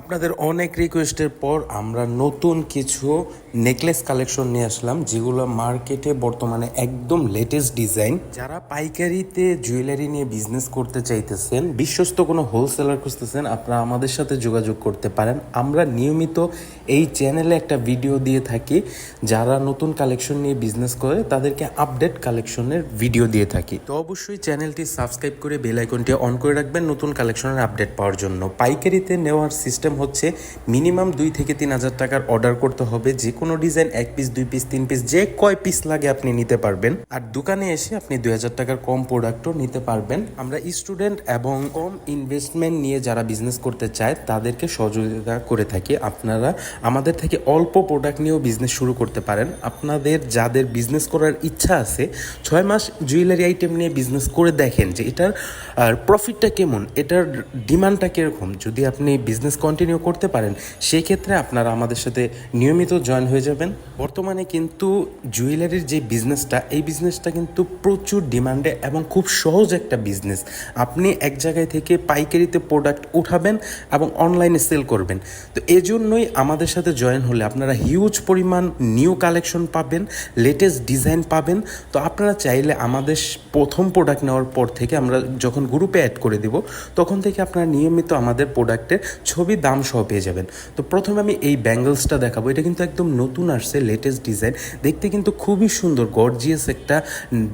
আপনাদের অনেক রিকোয়েস্টের পর আমরা নতুন কিছু নেকলেস কালেকশন নিয়ে আসলাম, যেগুলো মার্কেটে বর্তমানে একদম লেটেস্ট ডিজাইন যারা পাইকারিতে জুয়েলারি নিয়ে বিজনেস করতে চাইতেছেন, বিশ্বস্ত কোনো হোলসেলার খুঁজতেছেন, আপনারা আমাদের সাথে যোগাযোগ করতে পারেন। আমরা নিয়মিত এই চ্যানেলে একটা ভিডিও দিয়ে থাকি। যারা নতুন কালেকশন নিয়ে বিজনেস করে, তাদেরকে আপডেট কালেকশনের ভিডিও দিয়ে থাকি। তো অবশ্যই চ্যানেলটি সাবস্ক্রাইব করে বেল আইকনটি অন করে রাখবেন নতুন কালেকশনের আপডেট পাওয়ার জন্য। পাইকারিতে নেওয়ার সিস্টেম হচ্ছে মিনিমাম দুই থেকে তিন হাজার টাকার অর্ডার করতে হবে। যে কোনো ডিজাইন, এক পিস দুই পিস তিন পিস যে কয় পিস লাগে আপনি নিতে পারবেন। আর দোকানে এসে আপনি দুই হাজার টাকার কম প্রোডাক্টও নিতে পারবেন। আমরা স্টুডেন্ট এবং কম ইনভেস্টমেন্ট নিয়ে যারা বিজনেস করতে চায়, তাদেরকে সহযোগিতা করে থাকি। আপনারা আমাদের থেকে অল্প প্রোডাক্ট নিয়েও বিজনেস শুরু করতে পারেন। আপনাদের যাদের বিজনেস করার ইচ্ছা আছে, ছয় মাস জুয়েলারি আইটেম নিয়ে বিজনেস করে দেখেন যে এটার প্রফিটটা কেমন, এটার ডিমান্ডটা কীরকম। যদি আপনি বিজনেস কন্টিনিউ করতে পারেন সেই ক্ষেত্রে আপনারা আমাদের সাথে নিয়মিত জয়েন হয়ে যাবেন। বর্তমানে কিন্তু জুয়েলারির যে বিজনেসটা এই বিজনেসটা কিন্তু প্রচুর ডিমান্ডে এবং খুব সহজ একটা বিজনেস আপনি এক জায়গায় থেকে পাইকারিতে প্রোডাক্ট উঠাবেন এবং অনলাইনে সেল করবেন। তো এজন্যই আমাদের সাথে জয়েন হলে আপনারা হিউজ পরিমাণ নিউ কালেকশন পাবেন লেটেস্ট ডিজাইন পাবেন। তো আপনারা চাইলে আমাদের প্রথম প্রোডাক্ট নেওয়ার পর থেকে আমরা যখন গ্রুপে অ্যাড করে দিব, তখন থেকে আপনারা নিয়মিত আমাদের প্রোডাক্টের ছবি দাম সহ পেয়ে যাবেন। তো প্রথমে আমি এই ব্যাঙ্গলসটা দেখাবো। এটা কিন্তু একদম নতুন আসছে লেটেস্ট ডিজাইন দেখতে কিন্তু খুবই সুন্দর গর্জিয়াস একটা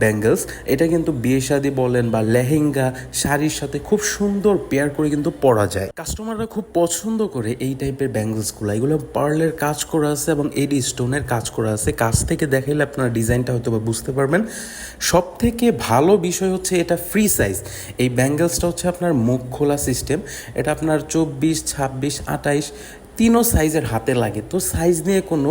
ব্যাঙ্গলস এটা কিন্তু বিয়ে শাদি বলেন বা লেহেঙ্গা, শাড়ির সাথে খুব সুন্দর পেয়ার করে কিন্তু পরা যায়। কাস্টমাররা খুব পছন্দ করে এই টাইপের ব্যাঙ্গলসগুলো এগুলো পার্লের কাজ করা আছে এবং এডি স্টোনের কাজ করা আছে। কাছ থেকে দেখাইলে আপনারা ডিজাইনটা হয়তো বা বুঝতে পারবেন। সব থেকে ভালো বিষয় হচ্ছে এটা ফ্রি সাইজ এই ব্যাঙ্গলসটা হচ্ছে আপনার মুখ খোলা সিস্টেম এটা আপনার চব্বিশ, ছাব্বিশ, আঠাইশ তিনও সাইজের হাতে লাগে, তো সাইজ নিয়ে কোনো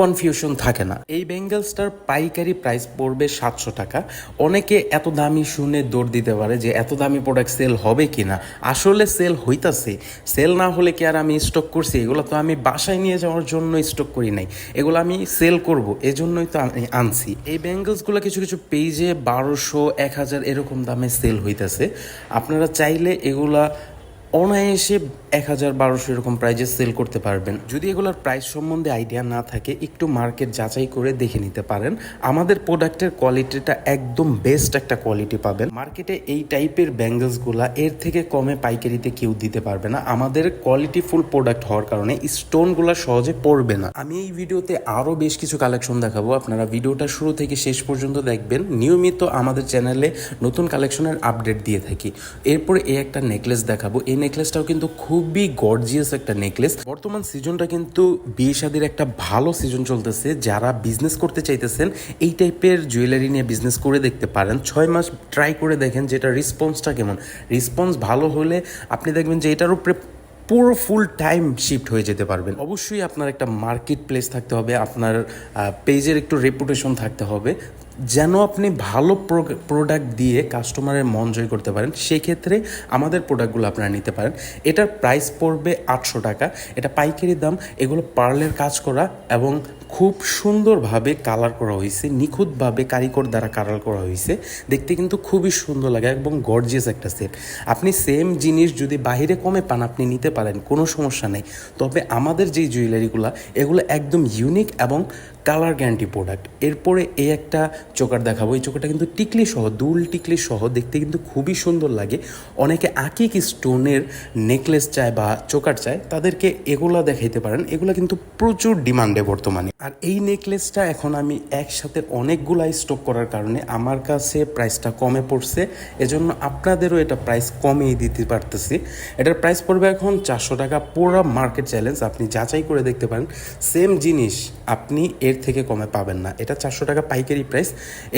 কনফিউশন থাকে না। এই বেঙ্গলসটার পাইকারি প্রাইস পড়বে সাতশো টাকা। অনেকে এত দামি শুনে দৌড় দিতে পারে যে এত দামি প্রোডাক্ট সেল হবে কি না আসলে সেল হইতাছে। সেল না হলে কি আর আমি স্টক করছি? এগুলো তো আমি বাসায় নিয়ে যাওয়ার জন্য স্টক করি নাই। এগুলো আমি সেল করব, এজন্যই তো আমি আনছি। এই ব্যাঙ্গলসগুলো কিছু কিছু পেজে বারোশো, এক হাজার এরকম দামে সেল হইতাছে। আপনারা চাইলে এগুলা অনায়াসে এক হাজার বারোশো এরকম প্রাইজে সেল করতে পারবেন। যদি এগুলোর প্রাইস সম্বন্ধে আইডিয়া না থাকে, একটু মার্কেট যাচাই করে দেখে নিতে পারেন। আমাদের প্রোডাক্টের কোয়ালিটিটা একদম বেস্ট একটা কোয়ালিটি পাবেন। মার্কেটে এই টাইপের ব্যাঙ্গলসগুলা এর থেকে কমে পাইকারিতে কেউ দিতে পারবে না। আমাদের কোয়ালিটি ফুল প্রোডাক্ট হওয়ার কারণে স্টোনগুলো সহজে পড়বে না। আমি এই ভিডিওতে আরও বেশ কিছু কালেকশন দেখাবো। আপনারা ভিডিওটা শুরু থেকে শেষ পর্যন্ত দেখবেন। নিয়মিত আমাদের চ্যানেলে নতুন কালেকশনের আপডেট দিয়ে থাকি। এরপরে এই একটা নেকলেস দেখাবো। এই নেকলেসটাও কিন্তু খুবই গর্জিয়াস একটা নেকলেস বর্তমান সিজনটা কিন্তু বিয়ে শাদির একটা ভালো সিজন চলতেছে। যারা বিজনেস করতে চাইতেছেন, এই টাইপের জুয়েলারি নিয়ে বিজনেস করে দেখতে পারেন। ছয় মাস ট্রাই করে দেখেন যে এটা রেসপন্সটা কেমন। রেসপন্স ভালো হলে আপনি দেখবেন যে এটার উপরে পুরো ফুল টাইম শিফট হয়ে যেতে পারবেন। অবশ্যই আপনার একটা মার্কেট প্লেস থাকতে হবে, আপনার পেজের একটু রেপুটেশন থাকতে হবে। যেন আপনি ভালো প্রোডাক্ট দিয়ে কাস্টমারের মন জয় করতে পারেন, সেক্ষেত্রে আমাদের প্রোডাক্টগুলো আপনারা নিতে পারেন। এটার প্রাইস পড়বে আটশো টাকা। এটা পাইকারি দাম, এগুলো পার্লের কাজ করা এবং খুব সুন্দরভাবে কালার করা হয়েছে, নিখুঁতভাবে কারিগর দ্বারা কালার করা হয়েছে। দেখতে কিন্তু খুবই সুন্দর লাগে এবং গর্জিয়াস একটা সেট আপনি সেম জিনিস যদি বাইরে কমে পান, আপনি নিতে পারেন, কোনো সমস্যা নেই। তবে আমাদের যেই জুয়েলারিগুলো এগুলো একদম ইউনিক এবং কালার গ্যারান্টি প্রোডাক্ট এরপরে এই একটা চোকার দেখাবো। এই চোকারটা কিন্তু টিকলি সহ, দুল টিকলি সহ, দেখতে কিন্তু খুবই সুন্দর লাগে। অনেকে আকিক স্টোনের নেকলেস চায় বা চোকার চায়, তাদেরকে এগুলা দেখাইতে পারেন। এগুলো কিন্তু প্রচুর ডিমান্ডে বর্তমানে। আর এই নেকলেসটা এখন আমি একসাথে অনেকগুলাই স্টক করার কারণে আমার কাছে প্রাইসটা কমে পড়ছে। এজন্য আপনাদেরও এটা প্রাইস কমেই দিতে পারতেছি। এটার প্রাইস পড়বে এখন চারশো টাকা পুরো মার্কেট চ্যালেঞ্জ আপনি যাচাই করে দেখতে পারেন। সেম জিনিস আপনি এর থেকে কমে পাবেন না। এটা চারশো টাকা পাইকারি প্রাইস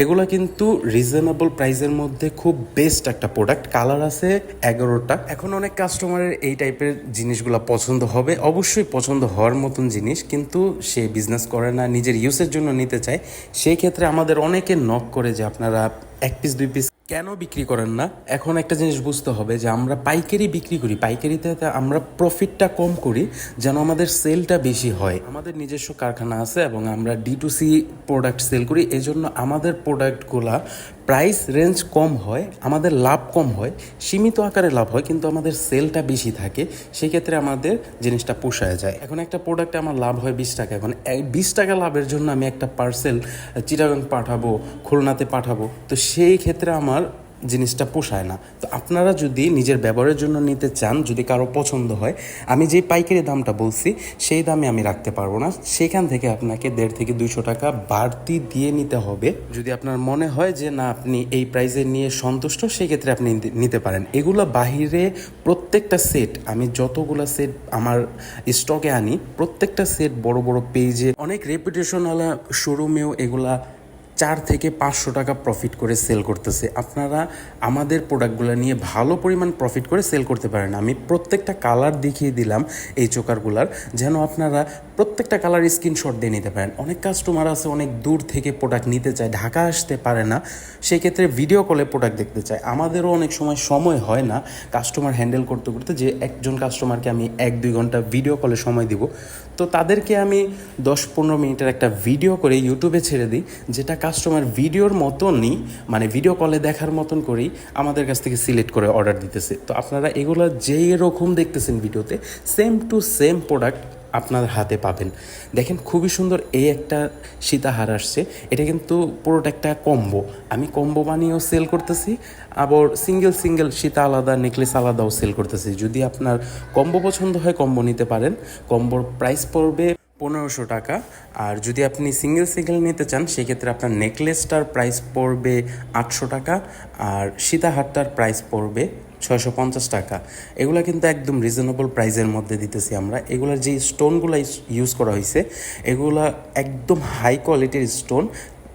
এগুলো কিন্তু রিজনেবল প্রাইসের মধ্যে খুব বেস্ট একটা প্রোডাক্ট কালার আছে এগারোটা। এখন অনেক কাস্টমারের এই টাইপের জিনিসগুলো পছন্দ হবে। অবশ্যই পছন্দ হওয়ার মতন জিনিস। কিন্তু সে বিজনেস করে না, নিজের ইউসের জন্য নিতে চায়, সেই ক্ষেত্রে আমাদের অনেকে নক করে যে আপনারা এক পিস দুই পিস কেন বিক্রি করেন না? এখন একটা জিনিস বুঝতে হবে যে আমরা পাইকারি বিক্রি করি, পাইকারিতে আমরা প্রফিটটা কম করি যেন আমাদের সেলটা বেশি হয়। আমাদের নিজস্ব কারখানা আছে এবং আমরা D two C product sell করি, এজন্য আমাদের প্রোডাক্টগুলা প্রাইস রেঞ্জ কম হয়, আমাদের লাভ কম হয়, সীমিত আকারে লাভ হয়, কিন্তু আমাদের সেলটা বেশি থাকে, সেক্ষেত্রে আমাদের জিনিসটা পোষায় যায়। এখন একটা প্রোডাক্টে আমার লাভ হয় বিশ টাকা, এখন বিশ টাকা লাভের জন্য আমি একটা পার্সেল চিটাগাং পাঠাবো, খুলনাতে পাঠাবো, তো সেই ক্ষেত্রে আমার জিনিসটা পোষায় না। তো আপনারা যদি নিজের ব্যবহারের জন্য নিতে চান, যদি কারও পছন্দ হয়, আমি যে পাইকারি দামটা বলছি, সেই দামে আমি রাখতে পারব না। সেখান থেকে আপনাকে দেড় থেকে দুইশো টাকা বাড়তি দিয়ে নিতে হবে। যদি আপনার মনে হয় যে, না, আপনি এই প্রাইজে নিয়ে সন্তুষ্ট সেক্ষেত্রে আপনি নিতে পারেন। এগুলো বাহিরে প্রত্যেকটা সেট আমি যতগুলো সেট আমার স্টকে আনি, প্রত্যেকটা সেট বড় বড় পেজে অনেক রেপুটেশনওয়ালা শোরুমেও এগুলা চার থেকে পাঁচশো টাকা প্রফিট করে সেল করতেছে। আপনারা আমাদের প্রোডাক্টগুলো নিয়ে ভালো পরিমাণ প্রফিট করে সেল করতে পারেন। আমি প্রত্যেকটা কালার দেখিয়ে দিলাম এই চোকারগুলার যেন আপনারা প্রত্যেকটা কালার স্ক্রিনশট দিয়ে নিতে পারেন। অনেক কাস্টমার আছে, অনেক দূর থেকে প্রোডাক্ট নিতে চায়, ঢাকা আসতে পারে না সেই ক্ষেত্রে ভিডিও কলে প্রোডাক্ট দেখতে চায়। আমাদেরও অনেক সময় সময় হয় না কাস্টমার হ্যান্ডেল করতে করতে যে একজন কাস্টমারকে আমি এক, দুই ঘণ্টা ভিডিও কলে সময় দিব। তো তাদেরকে আমি দশ, পনেরো মিনিটের একটা ভিডিও করে ইউটিউবে ছেড়ে দিই, যেটা কাস্টমার ভিডিওর মতনই মানে ভিডিও কলে দেখার মতন করেই আমাদের কাছ থেকে সিলেক্ট করে অর্ডার দিতেছে। তো আপনারা এগুলো যেই রকম দেখতেছেন ভিডিওতে সেম টু সেম প্রোডাক্ট আপনার হাতে পাবেন। দেখেন, খুবই সুন্দর এই একটা সীতাহার আসছে। এটা কিন্তু পুরোটা একটা কম্বো। আমি কম্বো বানিয়েও সেল করতেছি, আবার সিঙ্গেল সিঙ্গেল সীতা আলাদা নেকলেস আলাদাও সেল করতেছি। যদি আপনার কম্বো পছন্দ হয়, কম্বো নিতে পারেন। কম্বোর প্রাইস পড়বে পনেরোশো টাকা। আর যদি আপনি সিঙ্গেল সিঙ্গেল নিতে চান, সেক্ষেত্রে আপনার নেকলেসটার প্রাইস পড়বে আটশো টাকা। আর সীতাহারটার প্রাইস পড়বে ছয়শো পঞ্চাশ টাকা। এগুলো কিন্তু একদম রিজনেবল প্রাইসের মধ্যে দিতেছি আমরা। এগুলোর যে স্টোনগুলো ইউজ করা হয়েছে এগুলো একদম হাই কোয়ালিটির স্টোন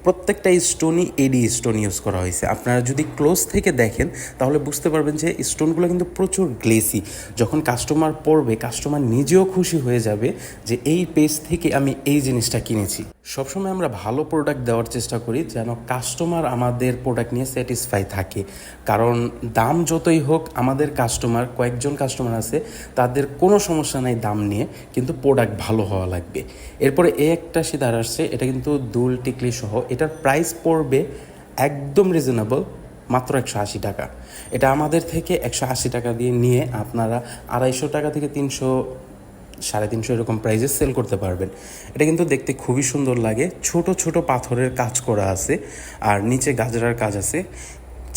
প্রত্যেকটা স্টোনই এডি স্টোন ইউজ করা হয়েছে। আপনারা যদি ক্লোজ থেকে দেখেন, তাহলে বুঝতে পারবেন যে স্টোনগুলো কিন্তু প্রচুর গ্লেসি যখন কাস্টমার পড়বে কাস্টমার নিজেও খুশি হয়ে যাবে যে এই পেজ থেকে আমি এই জিনিসটা কিনেছি। সবসময় আমরা ভালো প্রোডাক্ট দেওয়ার চেষ্টা করি যেন কাস্টমার আমাদের প্রোডাক্ট নিয়ে স্যাটিসফাই থাকে। কারণ দাম যতই হোক, আমাদের কাস্টমার কয়েকজন কাস্টমার আছে, তাদের কোনো সমস্যা নাই দাম নিয়ে, কিন্তু প্রোডাক্ট ভালো হওয়া লাগবে। এরপরে এ একটা সিদার আসছে, এটা কিন্তু দুল টিকলি সহ এটার প্রাইস পড়বে একদম রিজনেবল মাত্র একশো আশি টাকা। এটা আমাদের থেকে একশো আশি টাকা দিয়ে নিয়ে আপনারা আড়াইশো টাকা থেকে তিনশো, সাড়ে তিনশো এরকম প্রাইজে সেল করতে পারবেন। এটা কিন্তু দেখতে খুবই সুন্দর লাগে। ছোট ছোট পাথরের কাজ করা আছে। আর নিচে গাজরার কাজ আছে।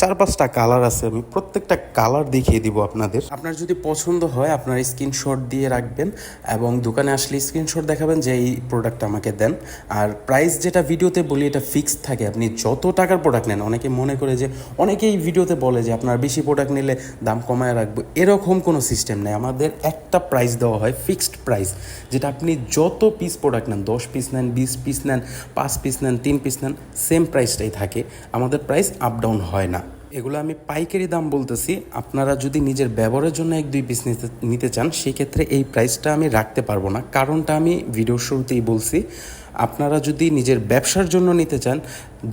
চার পাঁচটা কালার আছে, আমি প্রত্যেকটা কালার দেখিয়ে দিব আপনাদের। আপনার যদি পছন্দ হয়, আপনার স্ক্রিনশট দিয়ে রাখবেন এবং দোকানে আসলে স্ক্রিনশট দেখাবেন যে এই প্রোডাক্ট আমাকে দেন। আর প্রাইস যেটা ভিডিওতে বলি, এটা ফিক্সড থাকে। আপনি যত টাকার প্রোডাক্ট নেন, অনেকে মনে করে যে, অনেকেই ভিডিওতে বলে যে, আপনার বেশি প্রোডাক্ট নিলে দাম কমায় রাখব। এরকম কোনো সিস্টেম নেই। আমাদের একটা প্রাইস দেওয়া হয় ফিক্সড প্রাইস যেটা আপনি যত পিস প্রোডাক্ট নেন, দশ পিস নেন, বিশ পিস নেন, পাঁচ পিস নেন, তিন পিস নেন সেম প্রাইসটাই থাকে। আমাদের প্রাইস আপ ডাউন হয় না। এগুলো আমি পাইকারি দাম বলতেছি। আপনারা যদি নিজের ব্যবহারের জন্য এক, দুই পিস নিতে চান সেক্ষেত্রে এই প্রাইসটা আমি রাখতে পারব না। কারণটা আমি ভিডিও শুরুতেই বলছি। আপনারা যদি নিজের ব্যবসার জন্য নিতে চান,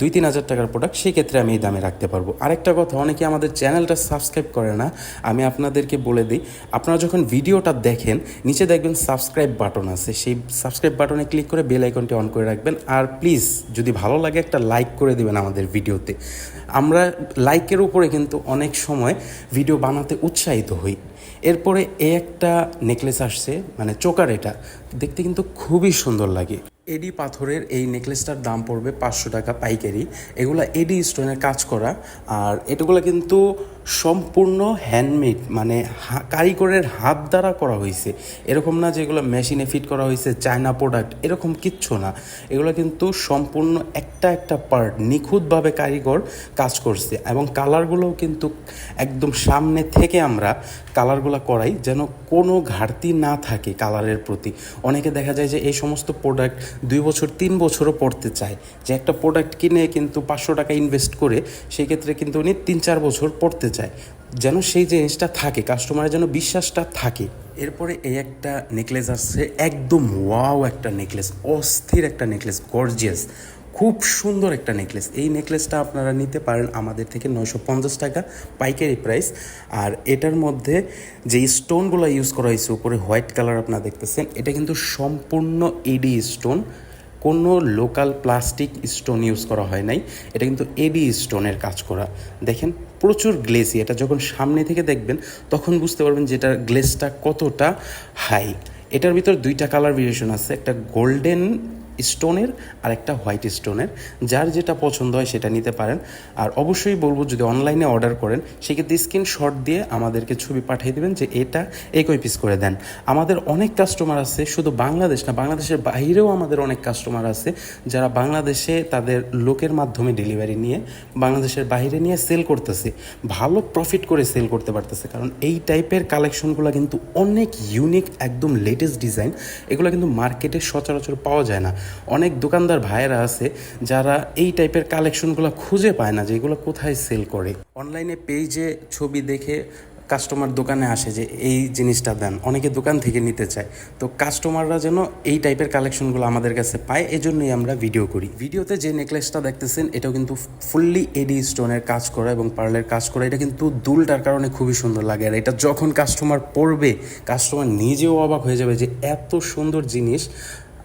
দুই তিন হাজার টাকার প্রোডাক্ট সেই ক্ষেত্রে আমি এই দামে রাখতে পারব। আরেকটা কথা, অনেকে আমাদের চ্যানেলটা সাবস্ক্রাইব করে না, আমি আপনাদেরকে বলে দিই, আপনারা যখন ভিডিওটা দেখেন, নিচে দেখবেন সাবস্ক্রাইব বাটন আছে। সেই সাবস্ক্রাইব বাটনে ক্লিক করে বেল আইকনটি অন করে রাখবেন। আর প্লিজ যদি ভালো লাগে, একটা লাইক করে দিবেন আমাদের ভিডিওতে। আমরা লাইকের উপরে কিন্তু অনেক সময় ভিডিও বানাতে উৎসাহিত হই। এরপরে এ একটা নেকলেস আসছে মানে চোকার এটা। দেখতে কিন্তু খুবই সুন্দর লাগে। এডি পাথরের এই নেকলেসটার দাম পড়বে পাঁচশো টাকা পাইকারি। এগুলো এডি স্টোনের কাজ করা। আর এটাগুলো কিন্তু সম্পূর্ণ হ্যান্ডমেড মানে কারিগরের হাত দ্বারা করা হয়েছে এরকম না যে এগুলো মেশিনে ফিট করা হয়েছে চায়না প্রোডাক্ট এরকম কিচ্ছু না। এগুলো কিন্তু সম্পূর্ণ একটা একটা পার্ট নিখুঁতভাবে কারিগর কাজ করছে এবং কালারগুলোও কিন্তু একদম সামনে থেকে আমরা কালারগুলো করাই যেন কোনো ঘাটতি না থাকে কালারের প্রতি। অনেকে দেখা যায় যে এই সমস্ত প্রোডাক্ট দুই বছর, তিন বছরও পড়তে চায়। যে একটা প্রোডাক্ট কিনে কিন্তু পাঁচশো টাকা ইনভেস্ট করে সেই ক্ষেত্রে কিন্তু উনি তিন চার বছর পড়তে চায় যেন সেই জিনিসটা থাকে কাস্টমারের যেন বিশ্বাসটা থাকে। এরপরে এই একটা নেকলেস আসছে, একদম ওয়াও একটা নেকলেস অস্থির একটা নেকলেস গর্জিয়াস খুব সুন্দর একটা নেকলেস এই নেকলেসটা আপনারা নিতে পারেন আমাদের থেকে নয়শো পঞ্চাশ টাকা পাইকারি প্রাইস আর এটার মধ্যে যে স্টোনগুলো ইউজ করা হয়েছে, উপরে হোয়াইট কালার আপনারা দেখতেছেন, এটা কিন্তু সম্পূর্ণ এডি স্টোন কোনো লোকাল প্লাস্টিক স্টোন ইউজ করা হয় নাই, এটা কিন্তু এডি স্টোনের কাজ করা। দেখেন প্রচুর গ্লেসি এটা যখন সামনে থেকে দেখবেন, তখন বুঝতে পারবেন যে এটার গ্লেসটা কতটা হাই এটার ভিতর দুইটা কালার ভেরিয়েশন আছে, একটা গোল্ডেন স্টোনের আর একটা হোয়াইট স্টোনের। যার যেটা পছন্দ হয় সেটা নিতে পারেন। আর অবশ্যই বলব, যদি অনলাইনে অর্ডার করেন, সেক্ষেত্রে স্ক্রিনশট দিয়ে আমাদেরকে ছবি পাঠিয়ে দেবেন যে এটা একই পিস করে দেন। আমাদের অনেক কাস্টমার আছে, শুধু বাংলাদেশ না, বাংলাদেশের বাইরেও আমাদের অনেক কাস্টমার আছে, যারা বাংলাদেশে তাদের লোকের মাধ্যমে ডেলিভারি নিয়ে, বাংলাদেশের বাইরে নিয়ে সেল করতেছে। ভালো প্রফিট করে সেল করতে পারতেছে, কারণ এই টাইপের কালেকশনগুলো কিন্তু অনেক ইউনিক একদম লেটেস্ট ডিজাইন এগুলো কিন্তু মার্কেটে সচরাচর পাওয়া যায় না। অনেক দোকানদার ভাইয়েরা আছে যারা এই টাইপের কালেকশনগুলো খুঁজে পায় না, যে এগুলো কোথায় সেল করে। অনলাইনে পেজে ছবি দেখে কাস্টমার দোকানে আসে যে এই জিনিসটা দেন। অনেকে দোকান থেকে নিতে চায়। তো কাস্টমাররা যেন এই টাইপের কালেকশনগুলো আমাদের কাছে পায়, এজন্যই আমরা ভিডিও করি। ভিডিওতে যে নেকলেসটা দেখতেছেন, এটাও কিন্তু ফুললি এডি স্টোনের কাজ করা এবং পার্লের কাজ করা। এটা কিন্তু দুলটার কারণে খুবই সুন্দর লাগে। আর এটা যখন কাস্টমার পরবে কাস্টমার নিজেও অবাক হয়ে যাবে যে এত সুন্দর জিনিস।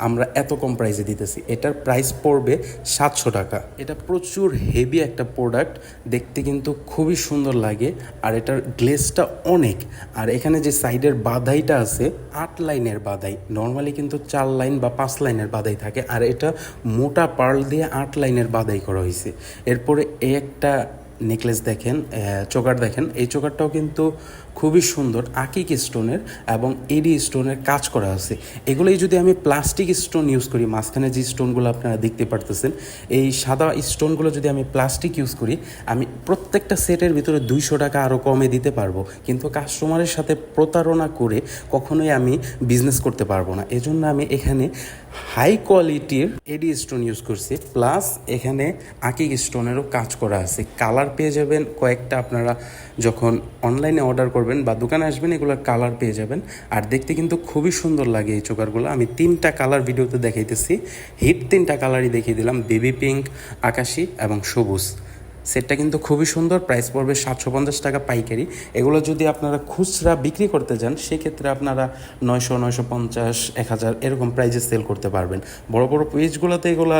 আমরা এত কম প্রাইসে দিতেছি। এটার প্রাইস পড়বে সাতশো টাকা। এটা প্রচুর হেভি একটা প্রোডাক্ট দেখতে কিন্তু খুবই সুন্দর লাগে, আর এটার গ্লেসটা অনেক। আর এখানে যে সাইডের বাধাইটা আছে, আট লাইনের বাধাই। নর্মালি কিন্তু চার লাইন বা পাঁচ লাইনের বাধাই থাকে, আর এটা মোটা পার্ল দিয়ে আট লাইনের বাধাই করা হয়েছে এরপরে একটা নেকলেস দেখেন চোকার দেখেন, এই চোকারটাও কিন্তু খুবই সুন্দর আকিক স্টোনের এবং এডি স্টোনের কাজ করা আছে। এগুলোই যদি আমি প্লাস্টিক স্টোন ইউজ করি, মাঝখানে যে স্টোনগুলো আপনারা দেখতে পারতেছেন, এই সাদা স্টোনগুলো যদি আমি প্লাস্টিক ইউজ করি, আমি প্রত্যেকটা সেটের ভিতরে দুইশো টাকা আরও কমে দিতে পারব। কিন্তু কাস্টমারের সাথে প্রতারণা করে কখনোই আমি বিজনেস করতে পারব না। এজন্য আমি এখানে হাই কোয়ালিটির এডি স্টোন ইউজ করছি। প্লাস এখানে আকিক স্টোনেরও কাজ করা আছে। কালার পেয়ে যাবেন কয়েকটা আপনারা যখন অনলাইনে অর্ডার করবেন বা দোকানে আসবেন, এগুলোর কালার পেয়ে যাবেন। আর দেখতে কিন্তু খুবই সুন্দর লাগে এই চোকারগুলো। আমি তিনটা কালার ভিডিওতে দেখাইতেছি। হিট তিনটা কালারই দেখিয়ে দিলাম বেবি পিঙ্ক আকাশি এবং সবুজ। সেটটা কিন্তু খুবই সুন্দর প্রাইস পড়বে সাতশো পঞ্চাশ টাকা পাইকারি। এগুলো যদি আপনারা খুচরা বিক্রি করতে যান, সেক্ষেত্রে আপনারা নয়শো নয়শো পঞ্চাশ, এক হাজার এরকম প্রাইজে সেল করতে পারবেন। বড় বড় পেজগুলোতে এগুলা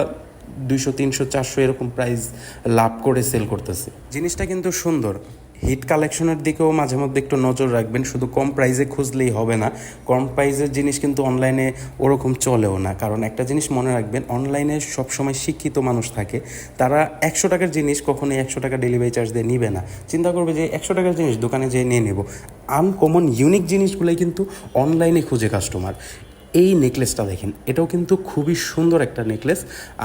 দুইশো, তিনশো, চারশো এরকম প্রাইস লাভ করে সেল করতেছে। জিনিসটা কিন্তু সুন্দর। হিট কালেকশনের দিকেও মাঝে মধ্যে একটু নজর রাখবেন। শুধু কম প্রাইসে খুঁজলেই হবে না। কম প্রাইসের জিনিস কিন্তু অনলাইনে ওরকম চলেও না। কারণ একটা জিনিস মনে রাখবেন অনলাইনে সবসময় শিক্ষিত মানুষ থাকে। তারা একশো টাকার জিনিস কখনোই একশো টাকা ডেলিভারি চার্জ দিয়ে নিবে না। চিন্তা করবে যে একশো টাকার জিনিস দোকানে যেয়ে নিয়ে নেব। আনকমন ইউনিক জিনিসগুলোই কিন্তু অনলাইনে খুঁজে কাস্টমার এই নেকলেসটা দেখেন, এটাও কিন্তু খুবই সুন্দর একটা নেকলেস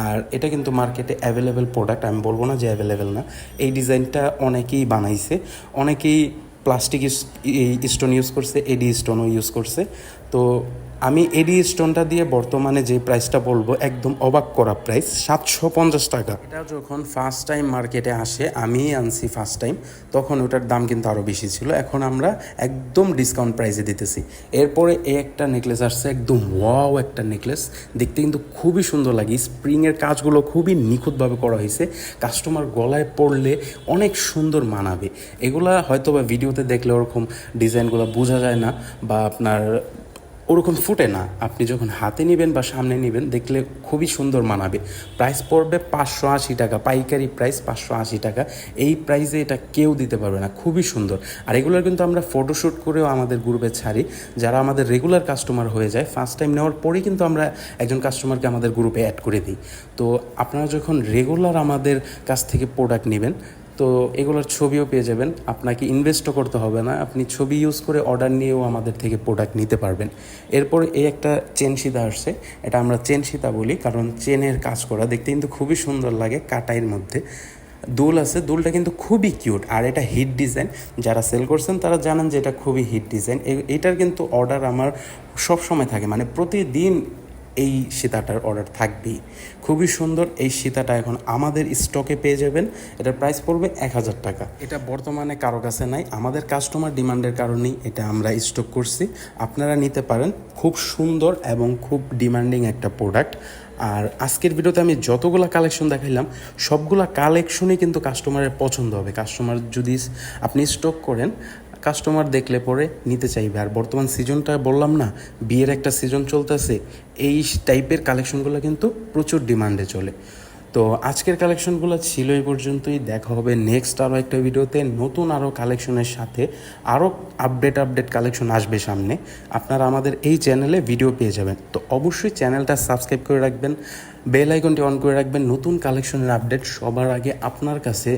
আর এটা কিন্তু মার্কেটে অ্যাভেলেবেল প্রোডাক্ট আমি বলব না যে অ্যাভেলেবেল না, এই ডিজাইনটা অনেকেই বানাইছে, অনেকেই প্লাস্টিক এই স্টোন ইউজ করছে, এডি স্টোনও ইউজ করছে তো আমি এডি স্টোনটা দিয়ে বর্তমানে যে প্রাইসটা বলব, একদম অবাক করা প্রাইস সাতশো পঞ্চাশ টাকা। এটা যখন ফার্স্ট টাইম মার্কেটে আসে, আমি আনছি ফার্স্ট টাইম তখন ওটার দাম কিন্তু আরও বেশি ছিল। এখন আমরা একদম ডিসকাউন্ট প্রাইসে দিতেছি। এরপরে এই একটা নেকলেস আসছে, একদম ওয়াও একটা নেকলেস দেখতে কিন্তু খুবই সুন্দর লাগে। স্প্রিংয়ের কাজগুলো খুবই নিখুঁতভাবে করা হয়েছে। কাস্টমার গলায় পড়লে অনেক সুন্দর মানাবে। এগুলা হয়তো বা ভিডিওতে দেখলে ওরকম ডিজাইনগুলো বোঝা যায় না, বা আপনার ওরকম ফুটে না। আপনি যখন হাতে নেবেন বা সামনে নেবেন, দেখলে খুবই সুন্দর মানাবে। প্রাইস পড়বে পাঁচশো আশি টাকা, পাইকারি প্রাইস পাঁচশো আশি টাকা। এই প্রাইসে এটা কেউ দিতে পারবে না, খুবই সুন্দর। আর এগুলোর কিন্তু আমরা ফটোশ্যুট করেও আমাদের গ্রুপে ছাড়ি। যারা আমাদের রেগুলার কাস্টমার হয়ে যায় ফার্স্ট টাইম নেওয়ার পরেই কিন্তু আমরা একজন কাস্টমারকে আমাদের গ্রুপে অ্যাড করে দিই। তো আপনারা যখন রেগুলার আমাদের কাছ থেকে প্রোডাক্ট নেবেন তো এগুলোর ছবিও পেয়ে যাবেন। আপনাকে ইনভেস্টও করতে হবে না। আপনি ছবি ইউজ করে অর্ডার নিয়েও আমাদের থেকে প্রোডাক্ট নিতে পারবেন। এরপর এই একটা চেন সীতা আসছে। এটা আমরা চেন সীতা বলি, কারণ চেনের কাজ করা দেখতে কিন্তু খুবই সুন্দর লাগে কাটাইয়ের মধ্যে। দুল আছে, দুলটা কিন্তু খুবই কিউট আর এটা হিট ডিজাইন যারা সেল করছেন তারা জানেন যে এটা খুবই হিট ডিজাইন এটার কিন্তু অর্ডার আমার সব সময় থাকে। মানে প্রতিদিন এই সীতাটার অর্ডার থাকবেই। খুবই সুন্দর এই সীতাটা এখন আমাদের স্টকে পেয়ে যাবেন। এটার প্রাইস পড়বে এক হাজার টাকা। এটা বর্তমানে কারও কাছে নাই, আমাদের কাস্টমার ডিমান্ডের কারণেই এটা আমরা স্টক করছি। আপনারা নিতে পারেন, খুব সুন্দর এবং খুব ডিমান্ডিং একটা প্রোডাক্ট আর আজকের ভিডিওতে আমি যতগুলো কালেকশন দেখাইলাম, সবগুলা কালেকশনই কিন্তু কাস্টমারের পছন্দ হবে। কাস্টমার যদি আপনি স্টক করেন কাস্টমার দেখলে পরে নিতে চাইবে। আর বর্তমান সিজনটা বললাম না, বিয়ের একটা সিজন চলতেছে, এই টাইপের কালেকশনগুলো কিন্তু প্রচুর ডিমান্ডে চলে। তো আজকের কালেকশনগুলো ছিল এই পর্যন্তই, দেখা হবে নেক্সট আরও একটা ভিডিওতে, নতুন আরও কালেকশনের সাথে আরও আপডেট আপডেট কালেকশন আসবে সামনে। আপনারা আমাদের এই চ্যানেলে ভিডিও পেয়ে যাবেন। তো অবশ্যই চ্যানেলটা সাবস্ক্রাইব করে রাখবেন, বেল আইকনটি অন করে রাখবেন নতুন কালেকশনের আপডেট সবার আগে আপনার কাছে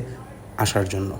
আসার জন্য।